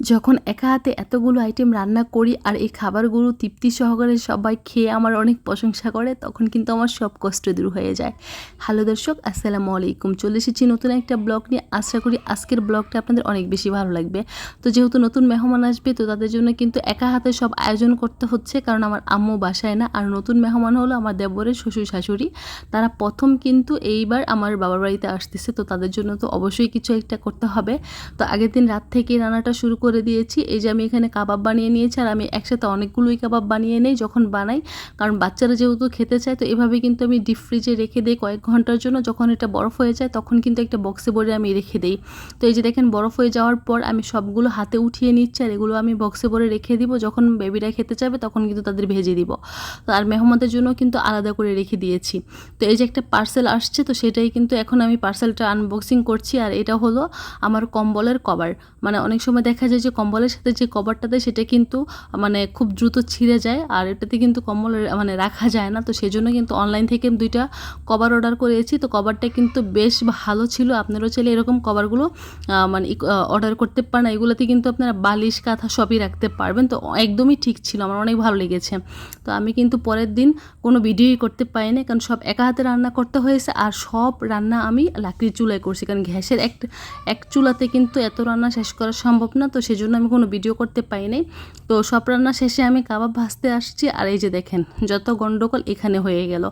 যখন একা হাতে এতগুলো আইটেম রান্না করি আর এই খাবারগুলো তৃপ্তি সহকারে সবাই খেয়ে আমার অনেক প্রশংসা করে, তখন কিন্তু আমার সব কষ্ট দূর হয়ে যায়। হ্যালো দর্শক, আসসালামু আলাইকুম। চলে এসেছি নতুন একটা ব্লগ নিয়ে। আশা করি আজকের ব্লগটা আপনাদের অনেক বেশি ভালো লাগবে। তো যেহেতু নতুন মেহমান আসবে, তো তাদের জন্য কিন্তু একা হাতে সব আয়োজন করতে হচ্ছে, কারণ আমার আম্মু বাসায় না। আর নতুন মেহমান হলো আমার দেবরের শ্বশুর শাশুড়ি। তারা প্রথম কিন্তু এইবার আমার বাবার বাড়িতে আসতেছে, তো তাদের জন্য তো অবশ্যই কিছু একটা করতে হবে। তো আগের দিন রাত থেকে রান্নাটা শুরু করে দিয়েছি। এই যে আমি এখানে কাবাব বানিয়ে নিয়েছি আর আমি একসাথে অনেকগুলোই কাবাব বানিয়ে নেই যখন বানাই। কারণ বাচ্চারা যেহেতু খেতে চায়, তো এভাবে কিন্তু আমি ডিপ ফ্রিজে রেখে দিই কয়েক ঘণ্টার জন্য। যখন এটা বরফ হয়ে যায়, তখন কিন্তু একটা বক্সে ভরে আমি রেখে দিই। তো এই যে দেখেন, বরফ হয়ে যাওয়ার পর আমি সবগুলো হাতে উঠিয়ে নিচ্ছি আর এগুলো আমি বক্সে ভরে রেখে দিব। যখন বেবিরা খেতে চাবে তখন কিন্তু তাদের ভেজে দিব। আর মেহমানদের জন্য কিন্তু আলাদা করে রেখে দিয়েছি। তো এই যে একটা পার্সেল আসছে, তো সেটাই কিন্তু এখন আমি পার্সেলটা আনবক্সিং করছি। আর এটা হলো আমার কম্বলের কভার মানে অনেক সময় দেখা যায় যে কম্বলের সাথে যে কভারটা দেয়, সেটা কিন্তু মানে খুব দ্রুত ছিঁড়ে যায় আর এটাতে কিন্তু কম্বল মানে রাখা যায় না। তো সেই জন্য কিন্তু অনলাইন থেকে দুইটা কভার অর্ডার করেছি। তো কভারটা কিন্তু বেশ ভালো ছিল। আপনারাও চাইলে এরকম কভারগুলো মানে অর্ডার করতে পারেন। এগুলোতে কিন্তু আপনারা বালিশ, কাঁথা সবই রাখতে পারবেন। তো একদমই ঠিক ছিল। আমার অনেক ভালো লেগেছে। তো আমি কিন্তু পরের দিন কোনো ভিডিওই করতে পারিনি। কারণ সব একা হাতে রান্না করতে হয়েছে। আর সব রান্না আমি লাকড়ির চুলায় করছি। কারণ গ্যাসের এক এক চুলাতে কিন্তু এত রান্না শেষ করা সম্ভব না। তো সেজন্য আমি কোনো ভিডিও করতে পারিনি তো সব রান্না শেষে আমি কাবাব ভাজতে আসছি আর এই যে দেখেন, যত গন্ডগোল এখানে হয়ে গেল।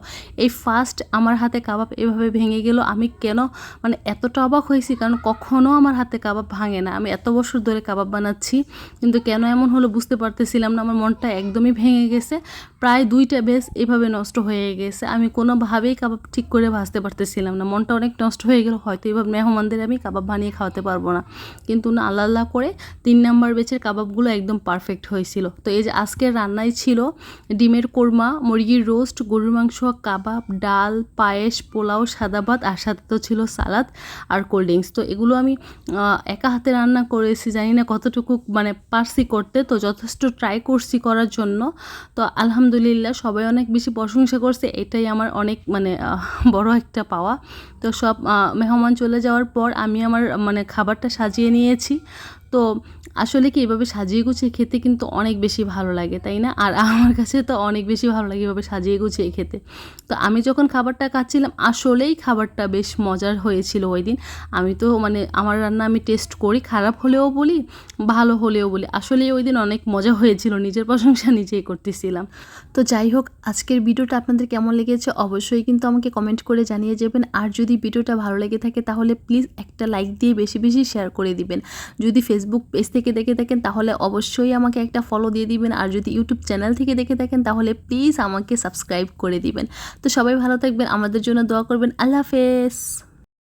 এই ফার্স্ট আমার হাতে কাবাব এভাবে ভেঙে গেল, আমি কেন মানে এতটা অবাক হয়েছি কারণ কখনও আমার হাতে কাবাব ভাঙে না। আমি এত বছর ধরে কাবাব বানাচ্ছি, কিন্তু কেন এমন হলো বুঝতে পারতেছিলাম না। আমার মনটা একদমই ভেঙে গেছে, প্রায় দুইটা বেশ এভাবে নষ্ট হয়ে গেছে। আমি কোনোভাবেই কাবাব ঠিক করে ভাজতে পারতেছিলাম না। মনটা অনেক নষ্ট হয়ে গেল, হয়তো এবার মেহমানদের আমি কাবাব বানিয়ে খাওয়াতে পারব না। কিন্তু না আল্লাহ করে তিন নাম্বার বেচের কাবাবগুলো একদম পারফেক্ট হয়েছিল। তো এই যে আজকের রান্নাই ছিল ডিমের কোরমা, মুরগির রোস্ট গরুর মাংস, কাবাব, ডাল, পায়েস, পোলাও, সাদা ভাত, আর সাথে তো ছিল সালাদ আর কোল্ড ড্রিঙ্কস তো এগুলো আমি একা হাতে রান্না করেছি, জানি না কতটুকু মানে পারছি করতে, তো যথেষ্ট ট্রাই করছি করার জন্য। তো আলহামদুলিল্লাহ সবাই অনেক বেশি প্রশংসা করছে, এটাই আমার অনেক মানে বড় একটা পাওয়া। তো সব মেহমান চলে যাওয়ার পর আমি আমার মানে খাবারটা সাজিয়ে নিয়েছি। তো আসলে কি এভাবে সাজিয়ে গুছিয়ে খেতে কিন্তু অনেক বেশি ভালো লাগে, তাই না? আর আমার কাছে তো অনেক বেশি ভালো লাগে এভাবে সাজিয়ে গুছিয়ে খেতে। তো আমি যখন খাবারটা খাচ্ছিলাম, আসলেই খাবারটা বেশ মজার হয়েছিল ওই দিন। আমি তো মানে আমার রান্না আমি টেস্ট করি, খারাপ হলেও বলি, ভালো হলেও বলি। আসলে ওই দিন অনেক মজা হয়েছিল, নিজের প্রশংসা নিজেই করতেছিলাম। তো যাই হোক, আজকের ভিডিওটা আপনাদের কেমন লেগেছে অবশ্যই কিন্তু আমাকে কমেন্ট করে জানিয়ে যাবেন। আর যদি ভিডিওটা ভালো লেগে থাকে তাহলে প্লিজ একটা লাইক দিয়ে বেশি বেশি শেয়ার করে দিবেন। যদি ফেসবুক পেজ থেকে দেখে থাকেন, তাহলে অবশ্যই আমাকে একটা ফলো দিয়ে দিবেন। আর যদি ইউটিউব চ্যানেল থেকে দেখে থাকেন, তাহলে প্লিজ আমাকে সাবস্ক্রাইব করে দিবেন। তো সবাই ভালো থাকবেন, আমাদের জন্য দোয়া করবেন। আল্লাহ হাফেজ।